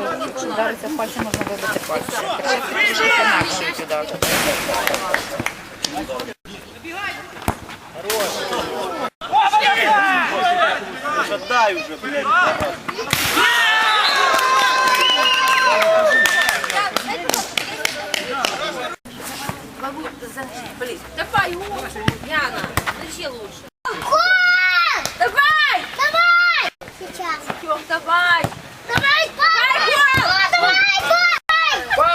якщо вдариться в пальці, можна вибити пальці. Трохи інакше кидати. Отдай уже, блядь. Давай, лучше. Яна, включи лучше.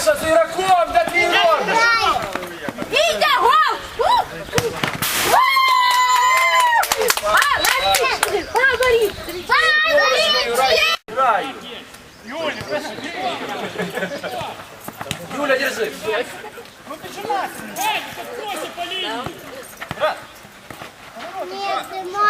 Паша, с игроком, да ты! Витя, гол! У! А! Говори! Давай! Играй. Юля, держи. Нет, снимай! Давай,